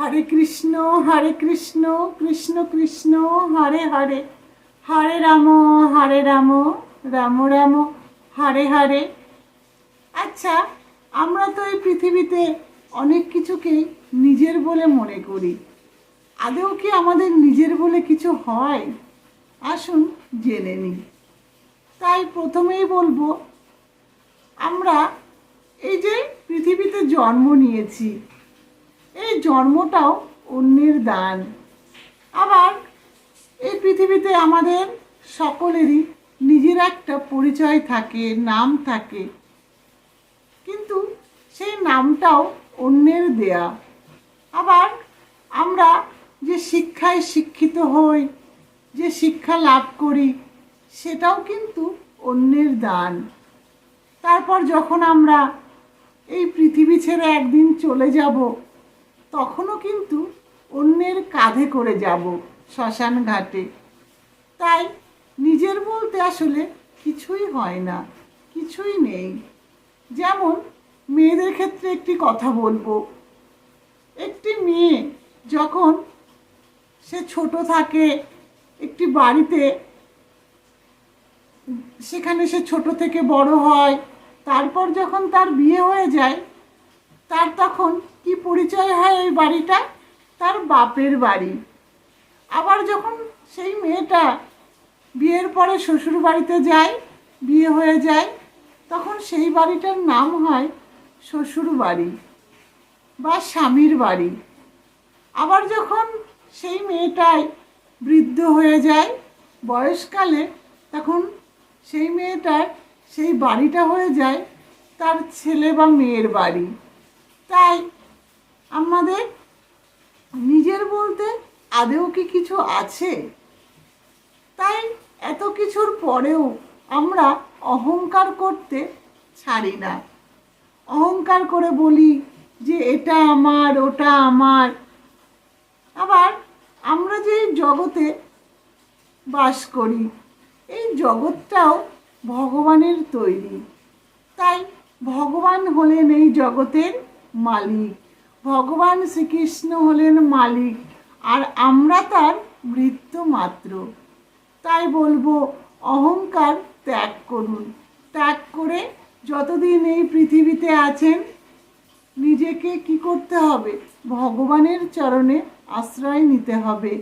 হরে কৃষ্ণ হরে কৃষ্ণ কৃষ্ণ কৃষ্ণ, হরে হরে। হরে রাম হরে রাম রাম রাম, হরে হরে। আচ্ছা আমরা তো এই পৃথিবীতে অনেক কিছুকেই নিজের বলে মনে করি। আদৌ কি আমাদের নিজের বলে কিছু হয়? আসুন জেনে নিই। তাই প্রথমেই বলব, আমরা এই যে পৃথিবীতে জন্ম নিয়েছি এই জন্মটাও অন্যের দান। আবার এই পৃথিবীতে আমাদের সকলেরই নিজের একটা পরিচয় থাকে, নাম থাকে। কিন্তু সেই নামটাও অন্যের দেয়া। আবার আমরা যে শিক্ষায় শিক্ষিত হই, যে শিক্ষা লাভ করি, সেটাও কিন্তু অন্যের দান। তারপর যখন আমরা এই পৃথিবী ছেড়ে একদিন চলে যাব তখনও কিন্তু অন্যের কাঁধে করে যাব শ্মশান ঘাটে। তাই নিজের বলতে আসলে কিছুই হয় না, কিছুই নেই। যেমন মেয়েদের ক্ষেত্রে একটি কথা বলব। একটি মেয়ে যখন সে ছোট থাকে, একটি বাড়িতে সেখানে সে ছোট থেকে বড় হয়, তারপর যখন তার বিয়ে হয়ে যায় তার তখন কি পরিচয় হয় ওই বাড়িটা তার বাপের বাড়ি। আবার যখন সেই মেয়েটা বিয়ের পরে শ্বশুর বাড়িতে যায়, বিয়ে হয়ে যায়, তখন সেই বাড়িটার নাম হয় শ্বশুর বাড়ি বা স্বামীর বাড়ি। আবার যখন সেই মেয়েটাই বৃদ্ধ হয়ে যায় বয়সকালে, তখন সেই মেয়েটার সেই বাড়িটা হয়ে যায় তার ছেলে বা মেয়ের বাড়ি। তাই আমাদের নিজের বলতে আদেও কি কিছু আছে? তাই এত কিছুর পরেও আমরা অহংকার করতে ছাড়ি না। অহংকার করে বলি যে এটা আমার, ওটা আমার। আবার আমরা যে জগতে বাস করি, এই জগৎটাও ভগবানের তৈরি। তাই ভগবান হলেন এই জগতের মালিক। ভগবান শ্রীকৃষ্ণ হলেন মালিক, আর আমরা তার বৃত্ত মাত্র। তাই বলব, অহংকার ত্যাগ করুন। ত্যাগ করে যতদিন এই পৃথিবীতে আছেন, নিজেকে কি করতে হবে? ভগবানের চরণে আশ্রয় নিতে হবে।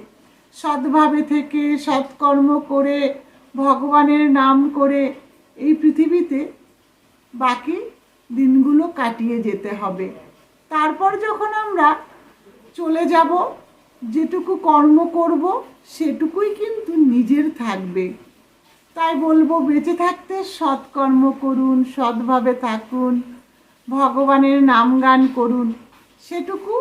সৎভাবে থেকে সৎকর্ম করে ভগবানের নাম করে এই পৃথিবীতে বাকি দিনগুলো কাটিয়ে যেতে হবে। তারপর যখন আমরা চলে যাব, যেটুকু কর্ম করব, সেটুকুই কিন্তু নিজের থাকবে। তাই বলব, বেঁচে থাকতে সৎকর্ম করুন, সৎভাবে থাকুন, ভগবানের নাম গান করুন, সেটুকু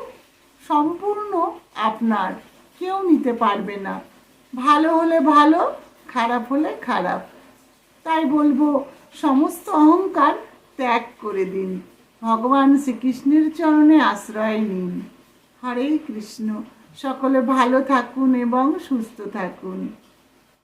সম্পূর্ণ আপনার, কেউ নিতে পারবে না। ভালো হলে ভালো, খারাপ হলে খারাপ। তাই বলব, সমস্ত অহংকার ত্যাগ করে দিন। ভগবান শ্রীকৃষ্ণের চরণে আশ্রয় নিন। হরে কৃষ্ণ। সকলে ভালো থাকুন এবং সুস্থ থাকুন।